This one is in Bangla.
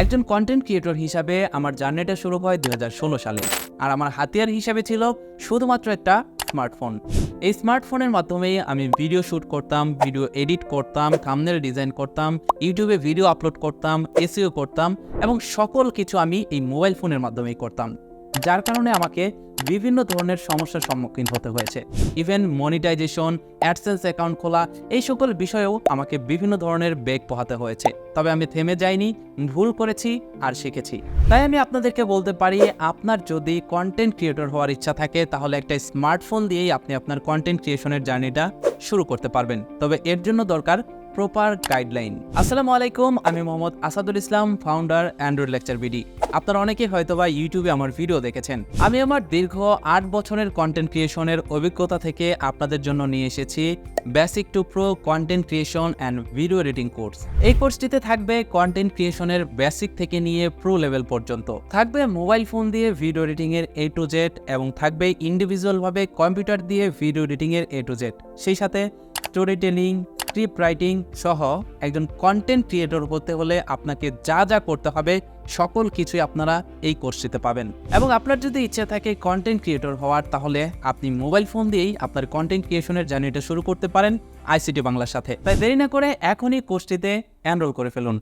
একজন কন্টেন্ট ক্রিয়েটর হিসাবে আমার জার্নিটা শুরু হয় দু হাজার ষোলো সালে। আর আমার হাতিয়ার হিসাবে ছিল শুধুমাত্র একটা স্মার্টফোন এই স্মার্টফোনের মাধ্যমেই আমি ভিডিও শ্যুট করতাম ভিডিও এডিট করতাম থামনেল ডিজাইন করতাম ইউটিউবে ভিডিও আপলোড করতাম এসিও করতাম এবং সকল কিছু আমি এই মোবাইল ফোনের মাধ্যমেই করতাম। যার কারণে আমাকে বিভিন্ন ধরনের সমস্যার সম্মুখীন হতে হয়েছে। ইভেন মনিটাইজেশন অ্যাডসেন্স অ্যাকাউন্ট খোলা, এই সকল বিষয়েও আমাকে বিভিন্ন ধরনের বেগ পোহাতে হয়েছে। তবে আমি থেমে যাইনি, ভুল করেছি আর শিখেছি। তাই আমি আপনাদেরকে বলতে পারি, আপনার যদি কন্টেন্ট ক্রিয়েটর হওয়ার ইচ্ছা থাকে, তাহলে একটা স্মার্টফোন দিয়েই আপনি আপনার কন্টেন্ট ক্রিয়েশনের জার্নিটা শুরু করতে পারবেন। তবে এর জন্য দরকার প্রপার গাইডলাইন আসসালামু আলাইকুম, আমি Mohammad Asadul Islam founder Android lecture BD আপনারা অনেকেই হয়তোবা ইউটিউবে আমার ভিডিও দেখেছেন। আমি আমার দীর্ঘ আট বছরের কন্টেন্ট ক্রিয়েশনের অভিজ্ঞতা থেকে আপনাদের জন্য নিয়ে এসেছি basic to pro content creation and video editing course এই কোর্সটিতে থাকবে কন্টেন্ট ক্রিয়েশনের বেসিক থেকে নিয়ে প্রো লেভেল পর্যন্ত। থাকবে মোবাইল ফোন দিয়ে ভিডিও এডিটিং এর এ টু জেড এবং থাকবে ইন্ডিভিজুয়ালভাবে কম্পিউটার দিয়ে ভিডিও এডিটিং এর এ টু জেড সেই সাথে স্টোরি টেলিং স্ক্রিপ্ট রাইটিং সহ একজন কন্টেন্ট ক্রিয়েটর হতে হলে আপনাকে যা যা করতে হবে, সকল কিছুই আপনারা এই কোর্সটিতে পাবেন। এবং আপনার যদি ইচ্ছা থাকে কন্টেন্ট ক্রিয়েটর হওয়ার, তাহলে আপনি মোবাইল ফোন দিয়েই আপনার কন্টেন্ট ক্রিয়েশনের জার্নিটা শুরু করতে পারেন আইসিটি বাংলার সাথে। তাই দেরি না করে এখনই কোর্সটিতে এনরোল করে ফেলুন।